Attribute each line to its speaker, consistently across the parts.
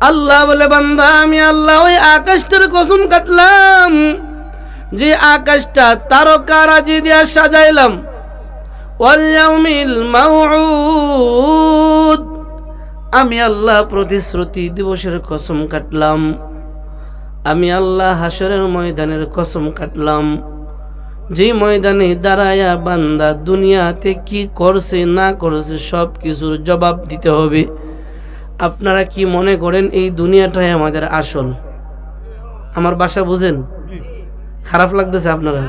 Speaker 1: আল্লাহ বলে, বান্দা, আমি আল্লাহ ওই আকাশটার কসম কাটলাম, যে আকাশটা তারকারাজি দিয়া সাজাইলাম। ওয়াল মাউউদ, আমি আল্লাহ প্রতিশ্রুতি দিবসের কসম কাটলাম। আমি আল্লাহ হাসরের ময়দানের কসম কাটলাম। যেই ময়দানে দাঁড়ায়া বান্দা দুনিয়াতে কি করছে, না করছে সব কিছুর জবাব দিতে হবে। আপনারা কি মনে করেন এই দুনিয়াটাই আমাদের আসল? আমার বাসা বুঝেন? খারাপ লাগতেছে আপনারা?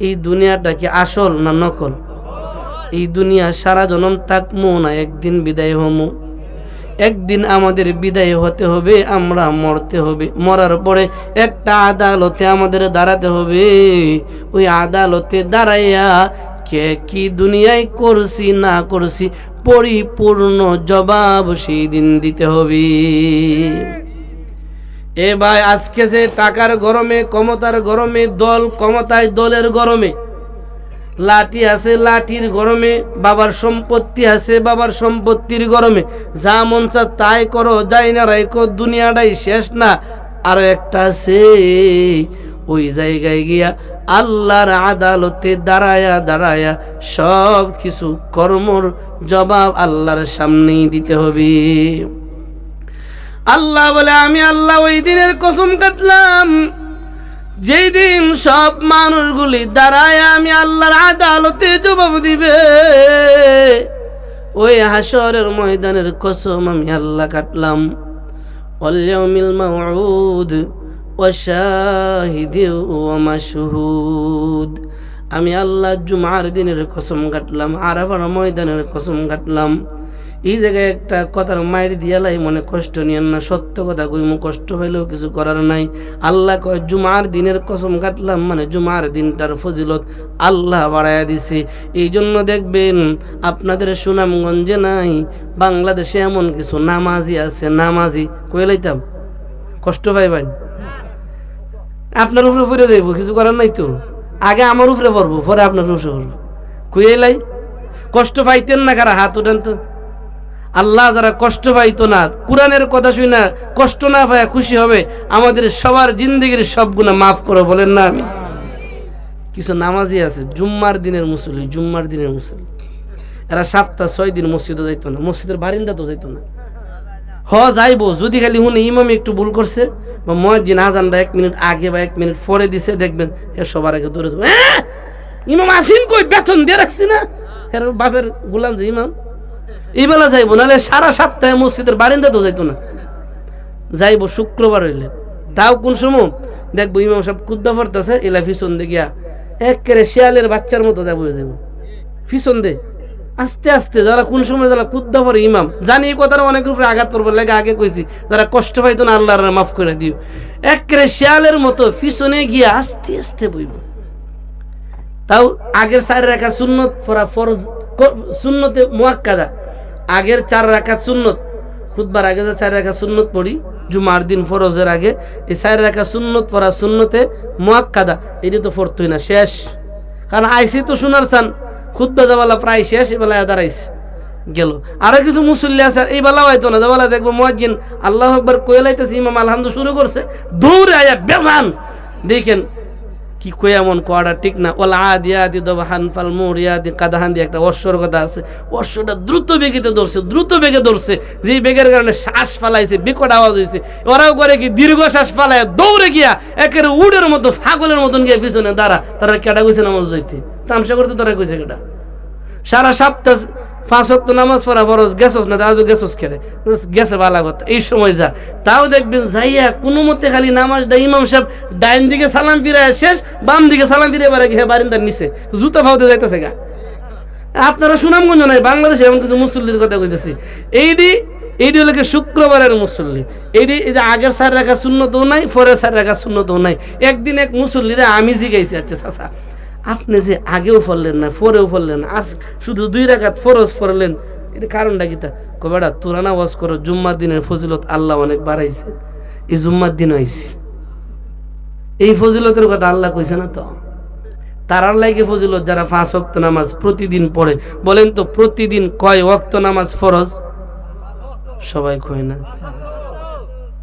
Speaker 1: এই দুনিয়াটা কি আসল না নকল? এই দুনিয়া সারা জনম থাকমো না, একদিন বিদায় হমু। একদিন আমাদের বিদায় হতে হবে, আমরা মরতে হবে। মরার পরে একটা আদালতে আমাদের দাঁড়াতে হবে। ওই আদালতে দাঁড়াইয়া কে কি দুনিয়ায় করছি, না করছি, পরিপূর্ণ জবাব সেই দিন দিতে হবে। এ ভাই, আজকে যে টাকার গরমে, ক্ষমতার গরমে, দল ক্ষমতায়, দলের গরমে, লাঠি আছে লাঠির গরমে, বাবার সম্পত্তি আছে বাবার সম্পত্তির গরমে, যা মন চা তাই করো, যাই না রাইকো দুনিয়াটাই শেষ না, আর একটা আছে। ওই জায়গায় গিয়া আল্লাহর আদালতে দাঁড়ায়া দাঁড়ায়া সব কিছু কর্মর জবাব আল্লাহর সামনেই দিতে হবে। আল্লাহ বলে, আমি আল্লাহ ওই দিনের কসম কাটলাম। যেই দিন সব মানুষগুলি দাঁড়ায়, আমি আল্লাহর আদালতে জবাব দিবে। ওই হাসরের ময়দানের কসম আমি আল্লাহ কাটলাম। অল্যমিল মাউদ ওয়াশাহিদি আমি আল্লাহ জুমার দিনের কসম কাটলাম, আরাফার ময়দানের কসম কাটলাম। এই জায়গায় একটা কথার মায়ের দিয়ালাই মনে কষ্ট নিয়েন না, সত্য কথা কইমু কষ্ট পাইলেও কিছু করার নাই। আল্লাহ কয়, জুমার দিনের কসম কাটলাম মানে জুমার দিনটার ফজিলত আল্লাহ বাড়াইয়া দিছে। এই জন্য দেখবেন, আপনাদের সুনামগঞ্জে নাই, বাংলাদেশে এমন কিছু নামাজি আছে, নামাজি কয়ে লাইতাম? কষ্ট পাইবেন আপনার উপরে পড়ে দেবো, কিছু করার নাই তো। আগে আমার উপরে পড়ব, পরে আপনার উপরে পড়ব। কুয়ে লাই, কষ্ট পাইতেন না কারা, হাত উঠান তো। আল্লাহ যারা কষ্ট পাইতো না, কোরআনের কথা শুই না, কষ্ট না পায় খুশি হবে, আমাদের সবার জিন্দগির সব গুণা মাফ করো, বলেন না আমি। কিছু নামাজি আছে, জুম্মার দিনের মুসলি জুম্মার দিনের মুসলি এরা সাতটা, ছয় দিন মসজিদও যাইতো না, মসজিদের বারিন্দা তো যাইতো না। হ, যাইবো। যদি খালি হুনে ইমাম একটু ভুল করছে, বা মসজিদ আজানটা এক মিনিট আগে বা এক মিনিট পরে দিছে, দেখবেন এ সবার আগে দৌড়ে "হ্যাঁ? ইমাম আসিন কই? বেতন দিয়ে রাখছি না? এর বাপের গুলাম যে ইমাম। এই বেলা যাইবো, নাহলে সারা সপ্তাহে মসজিদের বারিন্দা তো যাইতো না। যাইবো শুক্রবার হইলে। তাও কোন সময়? দেখব ইমাম সব কুদ্দা ফরতেছে এলা ফিসন দে গিয়া একেবারে শিয়ালের বাচ্চার মতো যাব, যাইবো। ফিসন দে আস্তে আস্তে যারা কোন সময় যারা কুদ্দা পরে ইমাম, জানি কথাটা অনেক উপরে আঘাত করব লাগে, আগে কইছি, যারা কষ্ট পাইতো না আল্লাহর মাফ করে দিও। একেবারে শিয়ালের মতো ফিসনে গিয়ে আস্তে আস্তে বইব। তাও আগের চার রেখা সুন্নত ফরা ফরজ সুন্নতে মোয়াক্কাদা। আগের চার রাখা সুন্নত খুদবার আগে যে চার রাখা সুন্নত পড়ি, জুমার দিন ফরজের আগে, এই চার রাখা সুন্নত পড়া সুন্নতে মোয়াক্কাদা, এটি তো পড়তই না, শেষ। কারণ আইসি তো শোনার চান খুদ্া যাবালা প্রায় শেষ এবেলায় দাঁড়াইছে, গেল। আরও কিছু মুসল্লি আছে, এই বেলা হয়তো না যাবালা দেখব মহাজিন আল্লাহ একবার কোয়েলাইতেছে ইমাম আলহামদু শুরু করছে, দৌড়ে আয়া বেজান, দেখেন কি কই এমন কোয়াটা ঠিক না? ওলা আদিয়া আদি দবাহান ফাল মোরিয়া দি কাদাহান দিয়ে একটা অশ্বর কথা আছে। অশ্বটা দ্রুত বেগেতে ধরছে, দ্রুত বেগে ধরছে। যে বেগের কারণে শ্বাস ফালাইছে, বিকট আওয়াজ হয়েছে ওরাও করে কি দীর্ঘ শ্বাস ফালায় দৌড়ে গিয়া একের উডের মতো, ফাগলের মতন গিয়ে পিছনে দাঁড়া। তারা কেটা কইছে নামাজ যাইতে? তামসা করতে তারা কইছে কেটা সারা সপ্তাহ পাঁচ ওয়াক্ত নামাজ পড়া ফরজ, গেছস না আজও গেছস খেলে গেছে বালা কথা, এই সময় যা। তাও দেখবেন যাইয়া কোনো মতে খালি নামাজটা ইমাম সাহেব ডাইন দিকে সালাম ফিরায় শেষ, বাম দিকে সালাম ফিরে বারে গিয়ে বারিন্দার নিচে। জুতা ফাউতে যাইতেছে গা। আপনারা সুনামগঞ্জ নাই, বাংলাদেশে এমন কিছু মুসল্লির কথা কইতেছি। এইটি এইটি হলো শুক্রবারের মুসল্লি। এইটি এই যে আগের সার রাখা শূন্যতও নাই, পরের সার রাখা শূন্যতও নাই। একদিন এক মুসল্লিরে আমি জিগাইছি আচ্ছা চাচা। আপনি যে আগেও ফরলেন না, পরেও ফরলেন না, আজ শুধু দুই রাখাত ফরজ ফরলেন এটা কারণটা কি তা? কবেটা তোরা নামাজ করো, জুম্মার দিনের ফজিলত আল্লাহ অনেক বাড়াইছে। এই জুম্মার দিন হয়েছে এই ফজিলতের কথা আল্লাহ কইছে না তো? তারার লাগে ফজিলত? যারা পাঁচ ওয়াক্ত নামাজ প্রতিদিন পড়ে। বলেন তো, প্রতিদিন কয় ওয়াক্ত নামাজ ফরজ? সবাই কয় না।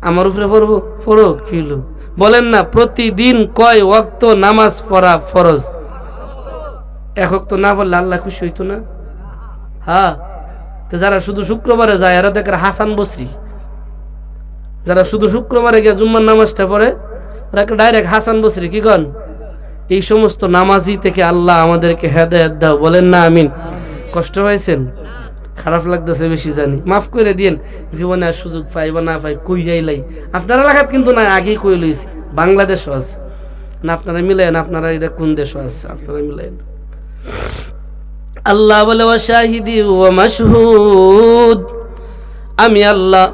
Speaker 1: আমার উপরে পড়ব? পড়ো কিলো বলেন না, প্রতিদিন কয় ওয়াক্ত নামাজ পড়া ফরজ? এক তো না বললে আল্লাহ খুশি হইতো না। হ্যাঁ তো যারা শুধু শুক্রবারে যায়, এরা দেখে হাসান বসরি। যারা শুধু শুক্রবারে গিয়ে জুম্মার নামাজটা পড়ে ওরা ডাইরেক্ট হাসান বসরি, কি কন? এই সমস্ত নামাজি থেকে আল্লাহ আমাদেরকে হেদায়ত দাও, বলেন না আমিন। কষ্ট হয়েছেন খারাপ লাগতেছে বেশি জানি। মাফ করে দিয়েন, জীবনে আর সুযোগ পাই বা না পাই, কই যাইলাই আপনারা লাগাত কিন্তু না আগেই কই লইছি। বাংলাদেশও আছে। না আপনারা মিলাইন আপনারা এটা কোন দেশও আছে? আপনারা মিলাইন আল্লাহ বলে শাহিদি ও মাসহুদ আমি আল্লাহ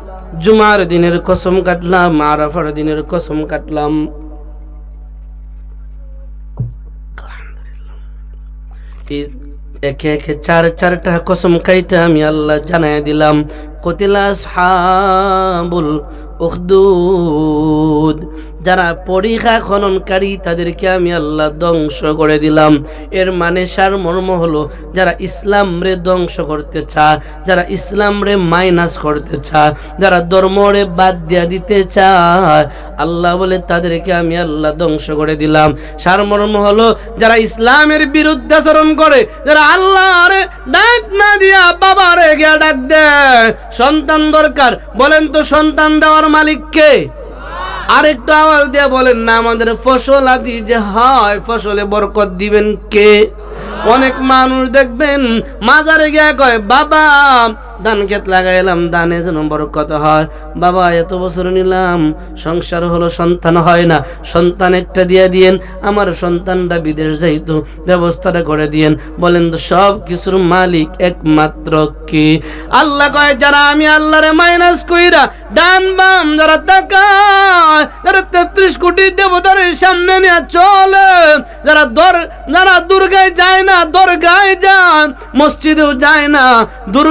Speaker 1: জুমার দিনের কসম কাটলাম, আরাফার দিনের কসম কাটলাম। একে একে চার, চারটা কসম খাইতে আমি আল্লাহ জানাই দিলাম। কতিলা সাবুল উখদুদ। যারা পরীক্ষা খননকারী, তাদেরকে আমি আল্লাহ ধ্বংস করে দিলাম। এর মানে সার মর্ম হলো, যারা ইসলাম রে ধ্বংস করতে চায়, যারা ইসলাম রে মাইনাস করতে চায়, যারা ধর্মরে বাদ দিয়া দিতে চায়, আল্লাহ বলে তাদেরকে আমি আল্লাহ ধ্বংস করে দিলাম। সার মর্ম হলো, যারা ইসলামের বিরুদ্ধে আচরণ করে, যারা আল্লাহরে ডাক না দিয়া বাবারে গিয়া ডাক দেয়। সন্তান দরকার, বলেন তো সন্তান দেওয়ার মালিক কে? আরেকটু আওয়াজ দিয়ে বলেন না আমাদের ফসল আদি যে হয় ফসলে বরকত দিবেন কে? অনেক মানুষ দেখবেন, মাজারে গিয়া কয়, বাবা, ধান ক্ষেত লাগাইলাম, ধানে যেন বরকত হয়। বাবা, এত বছর নিলাম, সংসার হলো সন্তান হয় না। সন্তান একটা দিয়ে দিয়েন, আমার সন্তানটা বিদেশ যাইতো, ব্যবস্থাটা করে দিয়েন। বলেন তো, সব কিছুর মালিক একমাত্র কি? আল্লাহ কয়, যারা আমি আল্লাহরে মাইনাস কইরা ডান বাম যারা তাকায়, যারা তেত্রিশ কোটি দেবতার সামনে নিয়ে চলে, যারা দর, যারা দুর্গায় যায় না দরগায় যান মসজিদেও যায় না দুর্গা